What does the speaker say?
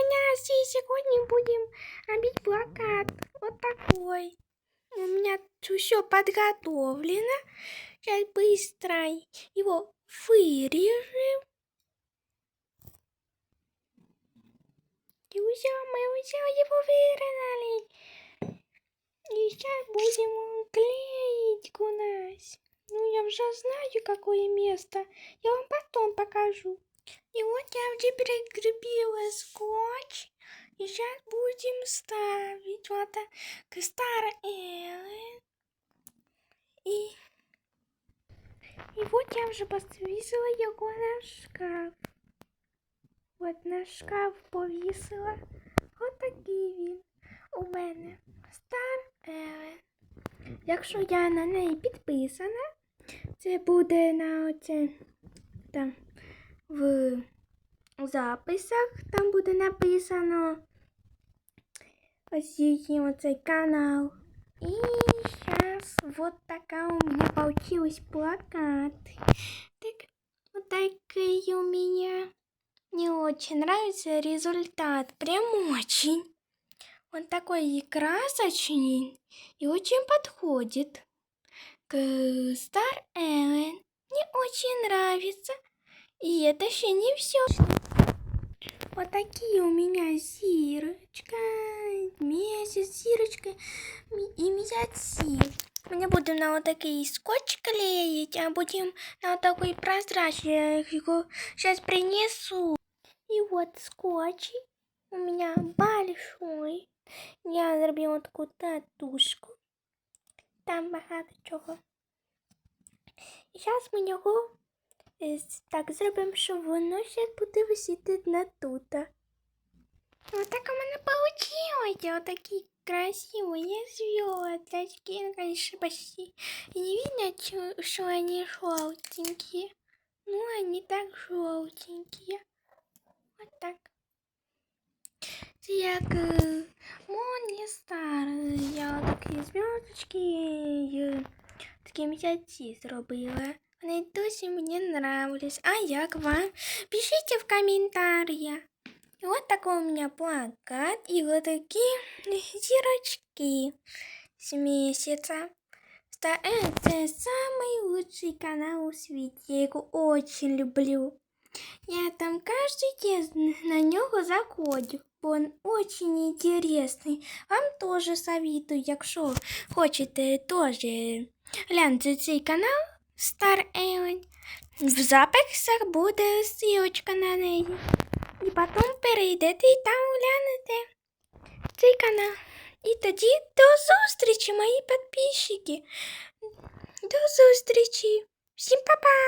меня все сегодня будем робить плакат. Вот такой. У меня все подготовлено. Сейчас быстро его вырежем. И все, мы все его вырезали. И сейчас будем клеить у нас. Ну, я уже знаю, какое место. Я вам потом покажу. И вот я уже прикрепила скотч. И сейчас будем ставить вот так Star Ellen. И, и вот я вже повісила його на шкаф. От на шкаф повісила. От такий він у мене. Star Ellen. Якщо я на неї підписана, це буде на оце там в записах, там буде написано ось її оцей канал. И сейчас вот такая у меня получилась плакат. Так, вот такой у меня. Мне очень нравится результат, прям очень. Он такой красочный и очень подходит к Star Ellen. Мне очень нравится. И это еще не все. Вот такие у меня зирочка, месяц, зирочка и месяцы. Мы будем на вот такие скотч клеить, а будем на вот такой прозрачный. Его сейчас принесу. И вот скотч у меня большой. Я зробила таку татушку. Там багато чого. І зараз ми його так зробимо, щоб воно ще буде висіти на тута. Вот так у мене получилось. Вот такие красивые звездочки. Ну, конечно, почти и не видно, чё- что они желтенькие. Ну, они так желтенькие. Вот так. Це як е, Монні Стар. Я такі зв'язочки і такі місяці зробила. Вони досі мені нравились. А як вам? Пишите в комментариях. Вот такой у меня плакат и вот такие зирочки с месяца. Это самый лучший канал у свете. Его очень люблю. Я там каждый день на него заходжу, бо он очень интересный. Вам тоже советую, якщо хочете тоже глянути цей канал Star Ellen. В записах буде ссылочка на неї. І потім перейдете і там глянете цей канал. І тоді до зустрічі, мої підписчики. До зустрічі. Всім па-па!